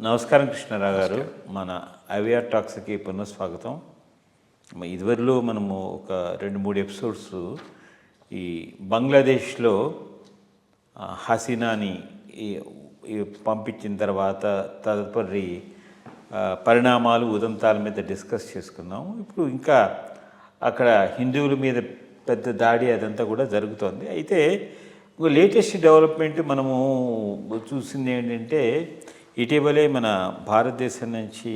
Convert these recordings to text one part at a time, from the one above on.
నమస్కారం కృష్ణారావు గారు. మన అవియర్ టాక్స్కి పునఃస్వాగతం. ఇదివరలో మనము ఒక రెండు మూడు ఎపిసోడ్స్ ఈ బంగ్లాదేశ్లో హసీనాని పంపించిన తర్వాత తదుపరి పరిణామాలు ఉదంతాల మీద డిస్కస్ చేసుకున్నాం. ఇప్పుడు ఇంకా అక్కడ హిందువుల మీద పెద్ద దాడి అదంతా కూడా జరుగుతోంది. అయితే లేటెస్ట్ డెవలప్మెంట్ మనము చూసింది ఏంటంటే ఇటీవలే మన భారతదేశం నుంచి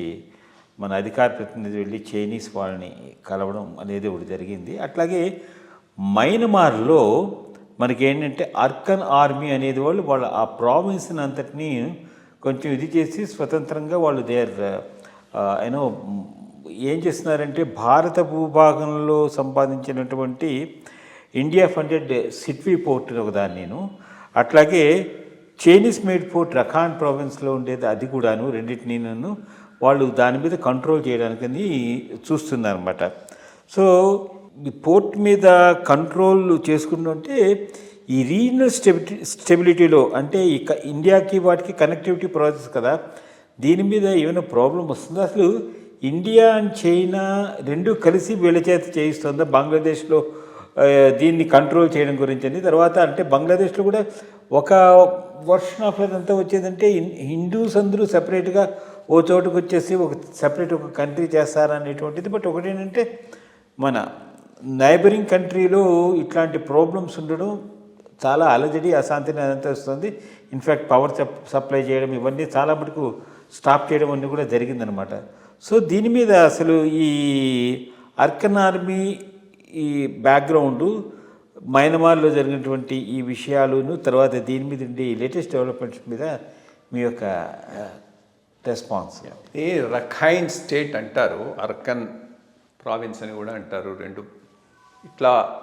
మన అధికార ప్రతినిధి వెళ్ళి చైనీస్ వాళ్ళని కలవడం అనేది ఒకటి జరిగింది. అట్లాగే మైనమార్లో మనకి ఏంటంటే అర్కన్ ఆర్మీ అనేది వాళ్ళు వాళ్ళ ఆ ప్రావిన్స్ని అంతటినీ కొంచెం ఇది చేసి స్వతంత్రంగా వాళ్ళు దేర్ యూనో ఏం చేస్తున్నారంటే భారత భూభాగంలో సంపాదించినటువంటి ఇండియా ఫండెడ్ సిట్వీ పోర్ట్ ఒకదాన్ని నేను. అట్లాగే చైనీస్ మేడ్ పోర్ట్ రఖాన్ ప్రావిన్స్లో ఉండేది అది కూడాను రెండింటిని నన్ను వాళ్ళు దాని మీద కంట్రోల్ చేయడానికని చూస్తున్నారనమాట సో ఈ పోర్ట్ మీద కంట్రోల్ చేసుకుంటుంటే ఈ రీజనల్ స్టెబిలిటీ స్టెబిలిటీలో అంటే ఇక ఇండియాకి వాటికి కనెక్టివిటీ ప్రాసెస్ కదా దీని మీద ఏమైనా ప్రాబ్లం వస్తుందా? అసలు ఇండియా అండ్ చైనా రెండు కలిసి వీళ్ళ చేత చేయిస్తుందా? బంగ్లాదేశ్లో దీన్ని కంట్రోల్ చేయడం గురించి అని. తర్వాత అంటే బంగ్లాదేశ్లో కూడా ఒక వర్షన్ ఆఫ్ అదంతా వచ్చేదంటే హిందూస్ అందరూ సపరేట్గా ఓ చోటుకు వచ్చేసి ఒక సపరేట్ ఒక కంట్రీ చేస్తారనేటువంటిది బట్ ఒకటేంటంటే మన నైబరింగ్ కంట్రీలో ఇట్లాంటి ప్రాబ్లమ్స్ ఉండడం చాలా అలజడి అశాంతిని అదంతా వస్తుంది ఇన్ఫ్యాక్ట్ పవర్ సప్లై చేయడం ఇవన్నీ చాలా మటుకు స్టాప్ చేయడం అన్నీ కూడా జరిగిందనమాట. సో దీని మీద అసలు ఈ అర్కన్ ఆర్మీ ఈ బ్యాక్గ్రౌండు మయన్మార్లో జరిగినటువంటి ఈ విషయాలను తర్వాత దీని మీద ఉండే లేటెస్ట్ డెవలప్మెంట్స్ మీద మీ యొక్క రెస్పాన్స్ ఈ రఖైన్ స్టేట్ అంటారు అర్కన్ ప్రావిన్స్ అని కూడా అంటారు రెండు. ఇట్లా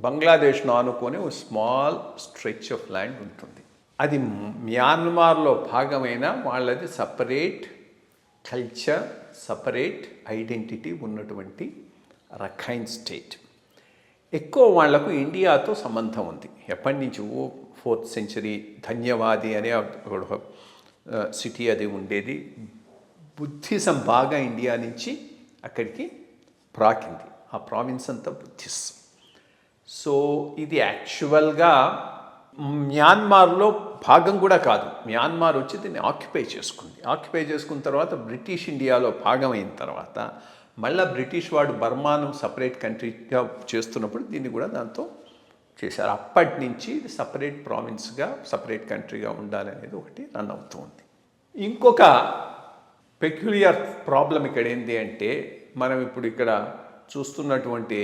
బంగ్లాదేశ్ను ఆనుకొని ఒక స్మాల్ స్ట్రెచ్ ఆఫ్ ల్యాండ్ ఉంటుంది. అది మ్యాన్మార్లో భాగమైన వాళ్ళది సపరేట్ కల్చర్ సపరేట్ ఐడెంటిటీ ఉన్నటువంటి రఖైన్ స్టేట్. ఎక్కువ వాళ్ళకు ఇండియాతో సంబంధం ఉంది. ఎప్పటి నుంచి? ఓ ఫోర్త్ సెంచరీ ధన్యవాది అనే ఒక సిటీ అది ఉండేది. బుద్ధిజం బాగా ఇండియా నుంచి అక్కడికి ప్రాకింది. ఆ ప్రావిన్స్ అంతా బుద్ధిస్. సో ఇది యాక్చువల్గా మ్యాన్మార్లో భాగం కూడా కాదు. మ్యాన్మార్ వచ్చి దీన్ని ఆక్యుపై చేసుకుంది. ఆక్యుపై చేసుకున్న తర్వాత బ్రిటిష్ ఇండియాలో భాగమైన తర్వాత మళ్ళీ బ్రిటిష్ వాడు బర్మాను సపరేట్ కంట్రీగా చేస్తున్నప్పుడు దీన్ని కూడా దాంతో చేశారు. అప్పటి నుంచి ఇది సపరేట్ ప్రావిన్స్గా సపరేట్ కంట్రీగా ఉండాలనేది ఒకటి రన్ అవుతూ ఉంది. ఇంకొక పెక్యులియర్ ప్రాబ్లం ఇక్కడ ఏంటి అంటే మనం ఇప్పుడు ఇక్కడ చూస్తున్నటువంటి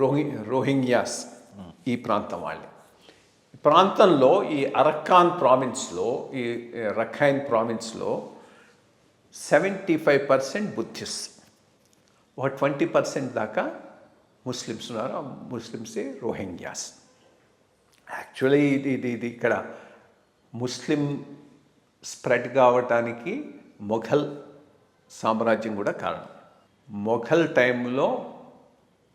రోహి రోహింగ్యాస్ ఈ ప్రాంతం వాళ్ళు. ప్రాంతంలో ఈ అరక్కాన్ ప్రావిన్స్లో ఈ రఖైన్ ప్రావిన్స్లో సెవెంటీ ఫైవ్ పర్సెంట్ బుద్ధిస్ ఒక ట్వంటీ పర్సెంట్ దాకా ముస్లిమ్స్ ఉన్నారు. ఆ ముస్లిమ్సే రోహింగ్యాస్. యాక్చువల్లీ ఇది ఇది ఇది ఇక్కడ ముస్లిం స్ప్రెడ్ కావటానికి మొఘల్ సామ్రాజ్యం కూడా కారణం. మొఘల్ టైంలో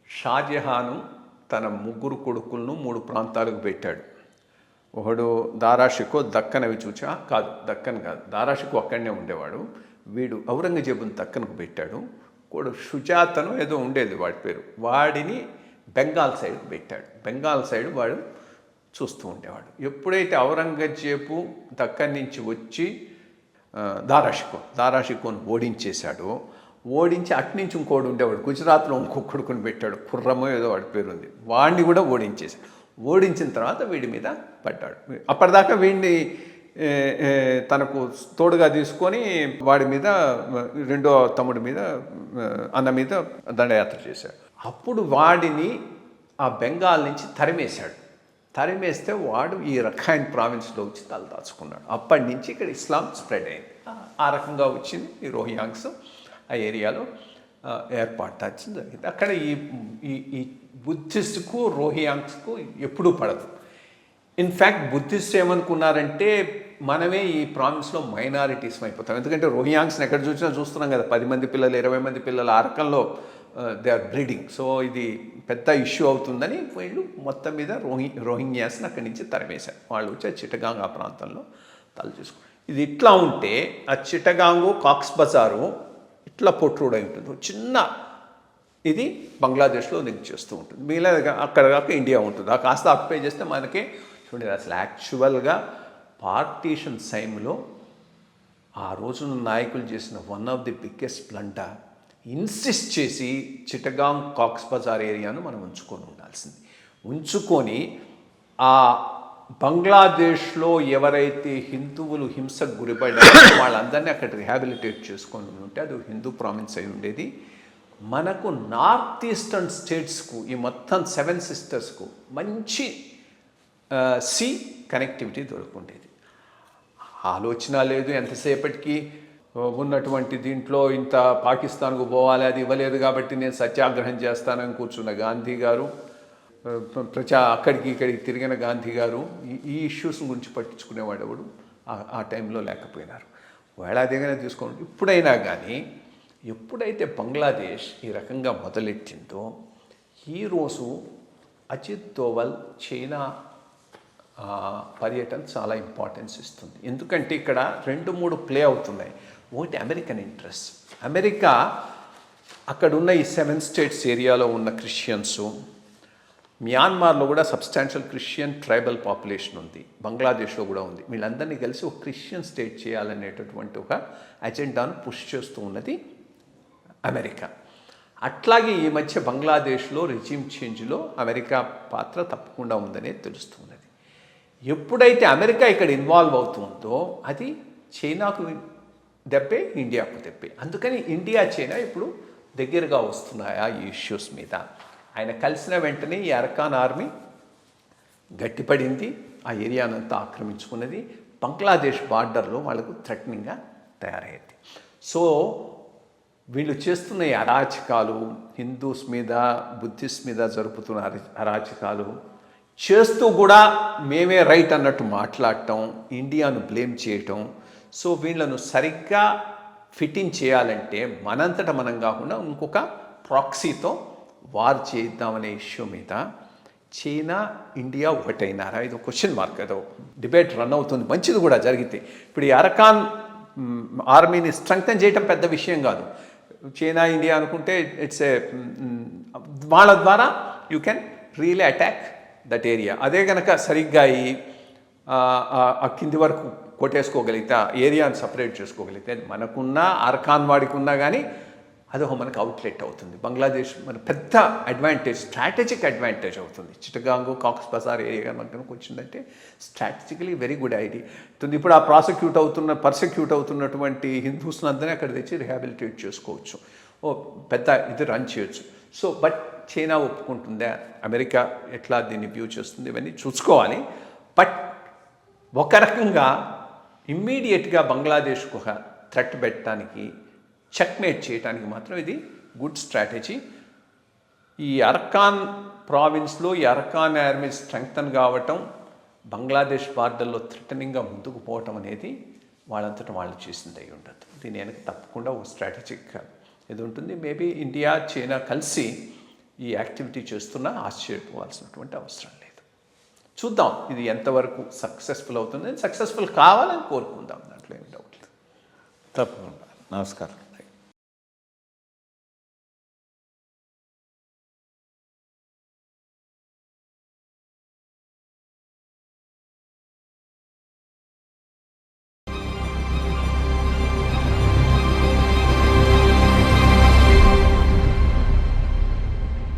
షాజహాను తన ముగ్గురు కొడుకులను మూడు ప్రాంతాలకు పెట్టాడు. ఒకడు దారాషికో దక్కన్ అవి చూచా? కాదు దక్కన్ కాదు. దారాషికో అక్కడనే ఉండేవాడు. వీడు ఔరంగజేబుని దక్కన్కు పెట్టాడు. కూడా షుజాతను ఏదో ఉండేది వాడి పేరు. వాడిని బెంగాల్ సైడ్ పెట్టాడు. బెంగాల్ సైడ్ వాడు చూస్తూ ఉండేవాడు. ఎప్పుడైతే ఔరంగజేబు దక్కన్ నుంచి వచ్చి దారాషికో దారాషికోని ఓడించేశాడో ఓడించి అటు నుంచి ఇంకోడు ఉండేవాడు. గుజరాత్లో ఇంకో కొడుకుని పెట్టాడు. కుర్రమో ఏదో వాడి పేరు ఉంది. వాడిని కూడా ఓడించేశాడు. ఓడించిన తర్వాత వీడి మీద పడ్డాడు. అప్పటిదాకా వీడిని తనకు తోడుగా తీసుకొని వాడి మీద రెండో తమ్ముడి మీద అన్న మీద దండయాత్ర చేశాడు. అప్పుడు వాడిని ఆ బెంగాల్ నుంచి తరిమేశాడు. తరిమేస్తే వాడు ఈ రఖాయిన్ ప్రావిన్స్లో వచ్చి తలదాచుకున్నాడు అప్పటి నుంచి ఇక్కడ ఇస్లాం స్ప్రెడ్ అయింది. ఆ- రకంగా వచ్చింది ఈ రోహియాంగ్స్ ఆ ఏరియాలో ఏర్పాటు దాచింది జరిగింది అక్కడ ఈ ఈ ఈ బుద్ధిస్ట్కు రోహియాంగ్స్కు ఎప్పుడూ పడదు. ఇన్ఫ్యాక్ట్ బుద్ధిస్ట్ ఏమనుకున్నారంటే మనమే ఈ ప్రావిన్స్లో మైనారిటీస్ అయిపోతాం. ఎందుకంటే రోహియాంగ్స్ని ఎక్కడ చూసినా చూస్తున్నాం కదా పది మంది పిల్లలు ఇరవై మంది పిల్లలు ఆ రకంలో దే ఆర్ బ్రీడింగ్ సో ఇది పెద్ద ఇష్యూ అవుతుందని వీళ్ళు మొత్తం మీద రోహి రోహింగ్యాస్ని అక్కడి నుంచి తరిమేశారు. వాళ్ళు వచ్చి చిటగాంగ్ ఆ ప్రాంతంలో తల చూసుకు ఇది ఇట్లా ఉంటే ఆ చిట్టగాంగు కాక్స్ బజారు ఇట్లా పొట్రుడై ఉంటుంది. చిన్న ఇది బంగ్లాదేశ్లో లింక్ చేస్తూ ఉంటుంది. మిగిలిన అక్కడ కాక ఇండియా ఉంటుంది. ఆ కాస్త ఆక్యుపై చేస్తే మనకి చూడండి అసలు యాక్చువల్గా పార్టీషన్ టైంలో ఆ రోజున నాయకులు చేసిన వన్ ఆఫ్ ది బిగ్గెస్ట్ ప్లంట ఇన్సిస్ట్ చేసి చిటగాంగ్ కాక్స్ బజార్ ఏరియాను మనం ఉంచుకొని ఉండాల్సింది. ఉంచుకొని ఆ బంగ్లాదేశ్లో ఎవరైతే హిందువులు హింసకు గురిపడ్డారో వాళ్ళందరినీ అక్కడ రిహాబిలిటేట్ చేసుకొని ఉంటే అది హిందూ ప్రామిన్స్ అయి ఉండేది. మనకు నార్త్ ఈస్టర్న్ స్టేట్స్కు ఈ మొత్తం సెవెన్ సిస్టర్స్కు మంచి సి కనెక్టివిటీ దొరుకుండేది. ఆలోచన లేదు ఎంతసేపటికి ఉన్నటువంటి దీంట్లో ఇంత పాకిస్తాన్కు పోవాలి అది ఇవ్వలేదు కాబట్టి నేను సత్యాగ్రహం చేస్తానని కూర్చున్న గాంధీ గారు ప్రచా ప్రజా అక్కడికి ఇక్కడికి తిరిగిన గాంధీ గారు ఈ- ఈ ఇష్యూస్ గురించి పట్టించుకునేవాడు ఎవడు? ఆ- టైంలో లేకపోయినారు. వేళాదిగానే తీసుకోండి ఇప్పుడైనా కానీ ఎప్పుడైతే బంగ్లాదేశ్ ఈ రకంగా మొదలెట్టిందో ఈరోజు అజిత్ దోవల్ చైనా పర్యటన చాలా ఇంపార్టెన్స్ ఇస్తుంది. ఎందుకంటే ఇక్కడ రెండు మూడు ప్లే అవుతున్నాయి. ఒకటి అమెరికన్ ఇంట్రెస్ట్ అమెరికా అక్కడ ఉన్న ఈ సెవెన్ స్టేట్స్ ఏరియాలో ఉన్న క్రిస్టియన్స్ మియాన్మార్లో కూడా సబ్స్టాన్షియల్ క్రిస్టియన్ ట్రైబల్ పాపులేషన్ ఉంది. బంగ్లాదేశ్లో కూడా ఉంది. వీళ్ళందరినీ కలిసి ఒక క్రిస్టియన్ స్టేట్ చేయాలనేటటువంటి ఒక అజెండాను పుష్ చేస్తూ ఉన్నది అమెరికా అట్లాగే ఈ మధ్య బంగ్లాదేశ్లో రిజిమ్ చేంజ్లో అమెరికా పాత్ర తప్పకుండా ఉందనే తెలుస్తుంది ఎప్పుడైతే అమెరికా ఇక్కడ ఇన్వాల్వ్ అవుతుందో అది చైనాకు దెబ్బే ఇండియాకు దెబ్బే. అందుకని ఇండియా చైనా ఇప్పుడు దగ్గరగా వస్తున్నాయా ఈ ఇష్యూస్ మీద. ఆయన కలిసిన వెంటనే ఈ అరకాన్ ఆర్మీ గట్టిపడింది. ఆ ఏరియానంతా ఆక్రమించుకున్నది. బంగ్లాదేశ్ బార్డర్లో వాళ్ళకు థ్రెటనింగ్గా తయారైంది సో వీళ్ళు చేస్తున్న ఈ అరాచకాలు హిందూస్ మీద బుద్ధిస్ట్ మీద జరుపుతున్న అరాచకాలు చేస్తూ కూడా మేమే రైట్ అన్నట్టు మాట్లాడటం ఇండియాను బ్లేమ్ చేయటం. సో వీళ్ళను సరిగ్గా ఫిట్టింగ్ చేయాలంటే మనంతట మనం కాకుండా ఇంకొక ప్రాక్సీతో వార్ చేద్దామనే ఇష్యూ మీద చైనా ఇండియా ఒకటైనారా? ఇది క్వశ్చన్ మార్క్ ఏదో డిబేట్ రన్ అవుతుంది. మంచిది కూడా జరిగితే. ఇప్పుడు ఈ అరకాన్ ఆర్మీని స్ట్రెంగ్తన్ చేయటం పెద్ద విషయం కాదు. చైనా ఇండియా అనుకుంటే ఇట్స్ ఏ వాళ్ళ ద్వారా you can really attack that area అదే కనుక సరిగ్గా అయ్యి ఆ, కింది వరకు కొట్టేసుకోగలిగితే ఏరియాని సపరేట్ చేసుకోగలిగితే మనకున్నా అర్కాన్ వాడికి ఉన్నా కానీ అదొక మనకు అవుట్లెట్ అవుతుంది. బంగ్లాదేశ్ మన పెద్ద అడ్వాంటేజ్ స్ట్రాటజిక్ అడ్వాంటేజ్ అవుతుంది. చిటగాంగు కాక్స్ బజార్ ఏరియా మనకు వచ్చిందంటే స్ట్రాటజికలీ వెరీ గుడ్ ఐడియా ఇప్పుడు ఆ ప్రాసిక్యూట్ అవుతున్న పర్సిక్యూట్ అవుతున్నటువంటి హిందూస్ని అందరినీ అక్కడ తెచ్చి రిహాబిలిటేట్ చేసుకోవచ్చు. ఓ పెద్ద ఇది రన్ చేయొచ్చు. సో బట్ చైనా ఒప్పుకుంటుందా? అమెరికా ఎట్లా దీన్ని వ్యూ చేస్తుంది? ఇవన్నీ చూసుకోవాలి. బట్ ఒక రకంగా ఇమ్మీడియట్గా బంగ్లాదేశ్కు ఒక థ్రెట్ పెట్టడానికి చెక్మేట్ చేయడానికి మాత్రం ఇది గుడ్ స్ట్రాటజీ. ఈ అర్కాన్ ప్రావిన్స్లో ఈ అర్కాన్ ఆర్మీ స్ట్రెంగ్తన్ కావటం బంగ్లాదేశ్ బార్డర్లో థ్రెటనింగ్గా ముందుకు పోవటం అనేది వాళ్ళంతటా వాళ్ళు చేసింది అయి ఉండదు దీని వెనక తప్పకుండా ఒక స్ట్రాటజిక్ ఇది ఉంటుంది. మేబీ ఇండియా చైనా కలిసి ఈ యాక్టివిటీ చేస్తున్నా ఆశ్చర్యపోవాల్సినటువంటి అవసరం లేదు. చూద్దాం ఇది ఎంతవరకు సక్సెస్ఫుల్ అవుతుంది. సక్సెస్ఫుల్ కావాలని కోరుకుందాం. దాంట్లో ఏమి డౌట్ లేదు. తప్పకుండా. నమస్కారం.